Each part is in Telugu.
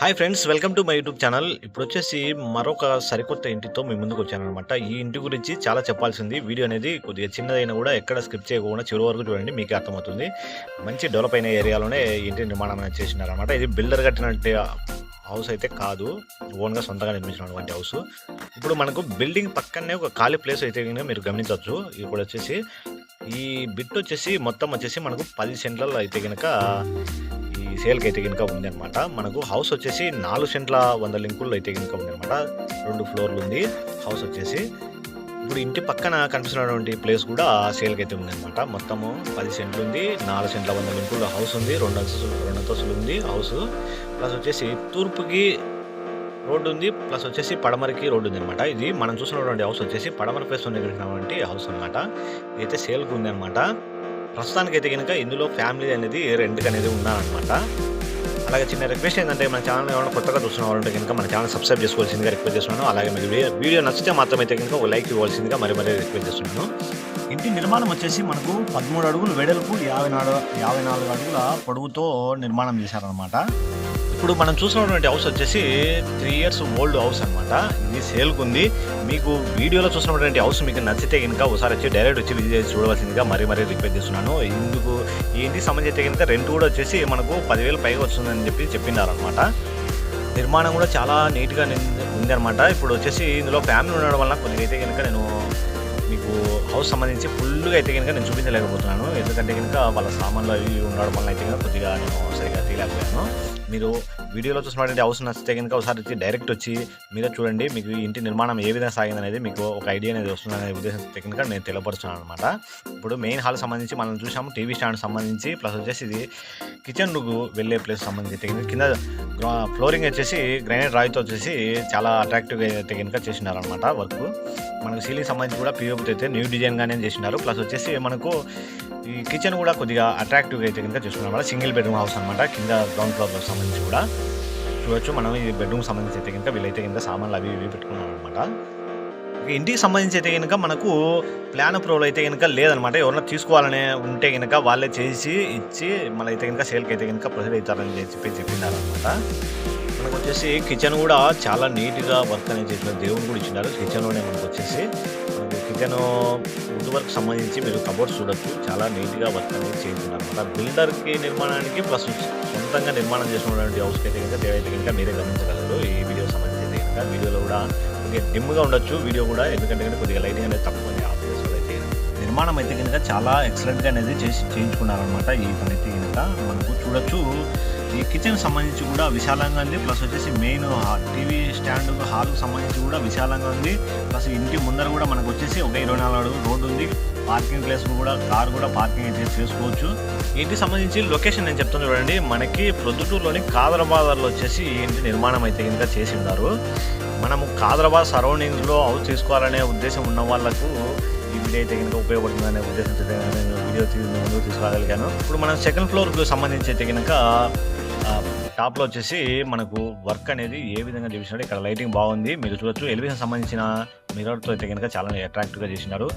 Hi friends welcome to my YouTube channel ఇప్పుడు వచ్చేసి మరొక సరికొత్త ఇంటితో మీ ముందుకు వచ్చాను అనమాట ఈ ఇంటి గురించి చాలా చెప్పాల్సింది. వీడియో అనేది కొద్దిగా చిన్నదైనా కూడా ఎక్కడ స్కిప్ చేయకుండా చివరి వరకు చూడండి మీకు అర్థమవుతుంది. మంచి డెవలప్ అయిన ఏరియాలోనే ఇంటి నిర్మాణం అనేది చేసినారనమాట ఇది బిల్డర్ కట్టినట్టు హౌస్ అయితే కాదు. ఓన్గా సొంతంగా నిర్మించినటువంటి హౌస్ ఇప్పుడు మనకు బిల్డింగ్ పక్కనే ఒక ఖాళీ ప్లేస్ అయితే మీరు గమనించవచ్చు. ఇప్పుడు వచ్చేసి ఈ బిట్ వచ్చేసి మొత్తం వచ్చేసి మనకు పది సెంట్లలో అయితే కనుక సేల్కి అయితే కనుక ఉంది అనమాట మనకు హౌస్ వచ్చేసి నాలుగు సెంట్ల వంద లింకుల్లో అయితే కనుక ఉంది అనమాట రెండు ఫ్లోర్లు ఉంది. హౌస్ వచ్చేసి ఇప్పుడు ఇంటి పక్కన కనిపిస్తున్నటువంటి ప్లేస్ కూడా సేల్కి అయితే ఉంది అనమాట మొత్తము పది సెంట్లు ఉంది. నాలుగు సెంట్ల వంద లింకుల్లో హౌస్ ఉంది. రెండు అంతస్తులు రెండు అంతస్తులు ఉంది హౌస్. ప్లస్ వచ్చేసి తూర్పుకి రోడ్డు ఉంది. ప్లస్ వచ్చేసి పడమరకి రోడ్డు ఉంది అనమాట ఇది మనం చూసినటువంటి హౌస్ వచ్చేసి పడమర ప్లేస్ ఉన్నటువంటి హౌస్ అనమాట ఇదైతే సేల్కి ఉంది ప్రస్తుతానికైతే ప్రస్తుతానికి అయితే కనుక ఇందులో ఫ్యామిలీ అనేది రెంట్కి అనేది ఉన్నారనమాట అలాగే చిన్న రిక్వెస్ట్ ఏంటంటే మన ఛానల్ ఏమైనా కొత్తగా చూస్తున్న వాళ్ళంటే కనుక మన ఛానల్ సబ్స్క్రైబ్ చేసుకోవాల్సిందిగా రిక్వెస్ట్ చేస్తున్నాను. అలాగే మీకు వీడియో వీడియో నచ్చితే మాత్రం అయితే కనుక ఒక లైక్ ఇవ్వాల్సిందిగా మరి మరీ రిక్వెస్ట్ చేస్తున్నాను. ఇంటి నిర్మాణం వచ్చేసి మనకు పదమూడు అడుగులు వెడల్పు యాభై నాలుగు యాభై నాలుగు అడుగుల పొడవుతో నిర్మాణం చేశారనమాట ఇప్పుడు మనం చూసినటువంటి హౌస్ వచ్చేసి త్రీ ఇయర్స్ ఓల్డ్ హౌస్ అనమాట ఇది సేల్కు ఉంది మీకు వీడియోలో చూసినటువంటి హౌస్ మీకు నచ్చితే కనుక ఒకసారి వచ్చి డైరెక్ట్ వచ్చి విజిట్ చేసి చూడవలసిందిగా మరీ మరీ రిక్వెస్ట్ చేస్తున్నాను. ఇందుకు ఏంటి ఇంటికి సంబంధించి అయితే కనుక రెంట్ కూడా వచ్చేసి మనకు పదివేలు పైగా వస్తుందని చెప్పి చెప్పినారనమాట నిర్మాణం కూడా చాలా నీట్గా ఉంది అనమాట ఇప్పుడు వచ్చేసి ఇందులో ఫ్యామిలీ ఉండడం వల్ల కొద్దిగా అయితే కనుక నేను మీకు హౌస్ సంబంధించి ఫుల్గా అయితే కనుక నేను చూపించలేకపోతున్నాను. ఎందుకంటే కనుక వాళ్ళ సామాన్లు అవి ఉండడం వల్ల అయితే కనుక కొద్దిగా నేను సరిగా తీయలేకపోయాను. మీరు వీడియోలో చూసినటువంటి హౌస్ నచ్చితే కనుక ఒకసారి వచ్చి డైరెక్ట్ వచ్చి మీరే చూడండి. మీకు ఇంటి నిర్మాణం ఏ విధంగా సాగింది అనేది మీకు ఒక ఐడియా అనేది వస్తుందనే ఉద్దేశంతో కనుక నేను తెలియపరుస్తున్నాను అనమాట ఇప్పుడు మెయిన్ హాల్ సంబంధించి మనం చూసాము టీవీ స్టాండ్ సంబంధించి ప్లస్ వచ్చేసి ఇది కిచెన్ వెళ్ళే ప్లేస్ సంబంధించి కింద ఫ్లోరింగ్ వచ్చేసి గ్రైనైట్ రాయితో వచ్చేసి చాలా అట్రాక్టివ్గా అయితే కనుక చేసినారనమాట వర్క్ మనకు సీలింగ్ సంబంధించి కూడా పిఓపి అయితే న్యూ డిజైన్గానే చేసినారు. ప్లస్ వచ్చేసి మనకు ఈ కిచెన్ కూడా కొద్దిగా అట్రాక్టివ్గా అయితే కనుక చేసుకున్నాం. అనమాట సింగిల్ బెడ్రూమ్ హౌస్ అనమాట కింద గ్రౌండ్ ఫ్లోర్లో సంబంధించి కూడా చూడొచ్చు. మనం ఈ బెడ్రూమ్ సంబంధించి అయితే కనుక వీళ్ళైతే కనుక సామాన్లు అవి ఇవి పెట్టుకున్నాం అనమాట ఇంటికి సంబంధించి అయితే కనుక మనకు ప్లాన్ అప్రూవల్ అయితే కనుక లేదనమాట ఎవరైనా తీసుకోవాలనే ఉంటే కనుక వాళ్ళే చేసి ఇచ్చి మన అయితే కనుక సేల్కి అయితే కనుక ప్రొసీడ్ అవుతారని చెప్పి చెప్పినారనమాట మనకు వచ్చేసి కిచెన్ కూడా చాలా నీట్గా వర్క్ అనేది చేసిన దేవుడు కూడా ఇచ్చినారు కిచెన్లోనే మనకు వచ్చేసి మనకు వుడ్ వర్క్ సంబంధించి మీరు కబోర్డ్ చూడొచ్చు. చాలా నీట్గా వర్క్ అనేది చేయించున్నారు బిల్డర్కి నిర్మాణానికి ప్లస్ సొంతంగా నిర్మాణం చేసినటువంటి హౌస్కి అయితే కనుక అయితే కనుక మీరే గమనించగలరు ఈ వీడియో సంబంధించి అయితే కనుక వీడియోలో కూడా కొద్దిగా డిమ్గా ఉండొచ్చు. వీడియో కూడా ఎందుకంటే కనుక కొద్దిగా లైటింగ్ అనేది తక్కువ ఉంది. అయితే నిర్మాణం అయితే కనుక చాలా ఎక్సలెంట్గా అనేది చేసి చేయించుకున్నారనమాట ఈ పని అయితే కనుక. మనకు చూడొచ్చు. ఈ కిచెన్ సంబంధించి కూడా విశాలంగా ఉంది. ప్లస్ వచ్చేసి మెయిన్ టీవీ స్టాండ్ హాల్కి సంబంధించి కూడా విశాలంగా ఉంది. ప్లస్ ఇంటి ముందర కూడా మనకు వచ్చేసి ఒక ఇరవై నాలుగు అడుగులు రోడ్డు ఉంది. పార్కింగ్ ప్లేస్ కూడా కార్ కూడా పార్కింగ్ అయితే చేసుకోవచ్చు. ఇంటికి సంబంధించి లొకేషన్ నేను చెప్తాను చూడండి. మనకి ప్రొద్దుటూరులోని కాదరాబాద్లో వచ్చేసి ఇంటి నిర్మాణం అయితే ఇంకా చేసి ఉన్నారు. మనము కాదరాబాద్ సరౌండింగ్స్లో హౌస్ తీసుకోవాలనే ఉద్దేశం ఉన్న వాళ్ళకు ఈ వీడియో అయితే కనుక ఉపయోగపడుతుందనే ఉద్దేశంతో నేను వీడియో ముందుకు తీసుకురాగలిగాను. ఇప్పుడు మనం సెకండ్ ఫ్లోర్కి సంబంధించి అయితే కనుక టాప్లో వచ్చేసి మనకు వర్క్ అనేది ఏ విధంగా చూపించినట్టు ఇక్కడ లైటింగ్ బాగుంది. మీరు చూడొచ్చు. ఎలివేషన్ సంబంధించిన మిర్రర్తో అయితే కనుక చాలా అట్రాక్టివ్గా చేసినారు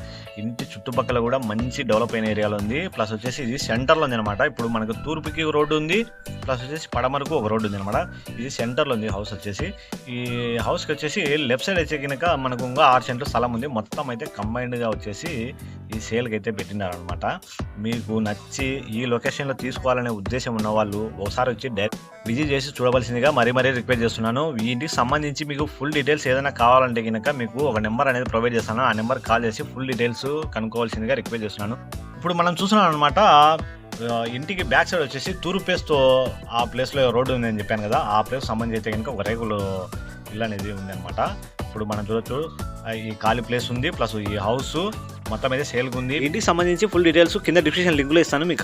ఇంటి చుట్టుపక్కల కూడా మంచి డెవలప్ అయిన ఏరియాలో ఉంది. ప్లస్ వచ్చేసి ఇది సెంటర్లో ఉంది అనమాట ఇప్పుడు మనకు తూర్పుకి రోడ్డు ఉంది. ప్లస్ వచ్చేసి పడమరకు ఒక రోడ్డు ఉంది అనమాట ఇది సెంటర్లో ఉంది హౌస్ వచ్చేసి. ఈ హౌస్కి వచ్చేసి లెఫ్ట్ సైడ్ వచ్చే కనుక మనకు ఇంకా ఆరు సెంటర్ స్థలం ఉంది. మొత్తం అయితే కంబైన్డ్గా వచ్చేసి ఈ సేల్కి అయితే పెట్టినారనమాట మీకు నచ్చి ఈ లొకేషన్లో తీసుకోవాలనే ఉద్దేశం ఉన్న వాళ్ళు ఒకసారి వచ్చి డైరెక్ట్ విజిట్ చేసి చూడవలసిందిగా మరీ మరీ రిక్వెస్ట్ చేస్తున్నాను. ఈ ఇంటికి సంబంధించి మీకు ఫుల్ డీటెయిల్స్ ఏదైనా కావాలంటే కనుక మీకు ఒక నెంబర్ అనేది ప్రొవైడ్ చేస్తాను. ఆ నెంబర్ కాల్ చేసి ఫుల్ డీటెయిల్స్ కనుక్కోవాల్సిందిగా రిక్వెస్ట్ చేస్తున్నాను. ఇప్పుడు మనం చూస్తున్నాం అనమాట ఇంటికి బ్యాక్ సైడ్ వచ్చేసి తూర్పు ప్లేస్తో ఆ ప్లేస్లో రోడ్డు ఉందని చెప్పాను కదా ఆ ప్లేస్ సంబంధించి అయితే కనుక ఒక రేగులు ఇల్లు అనేది ఉంది అనమాట ఇప్పుడు మనం చూడొచ్చు ఈ ఖాళీ ప్లేస్ ఉంది ప్లస్ ఈ హౌస్ మొత్తం అయితే సేల్గా ఉంది. ఇంటికి సంబంధించి ఫుల్ డీటెయిల్స్ కింద డిస్క్రిప్షన్ లింక్లో ఇస్తాను మీకు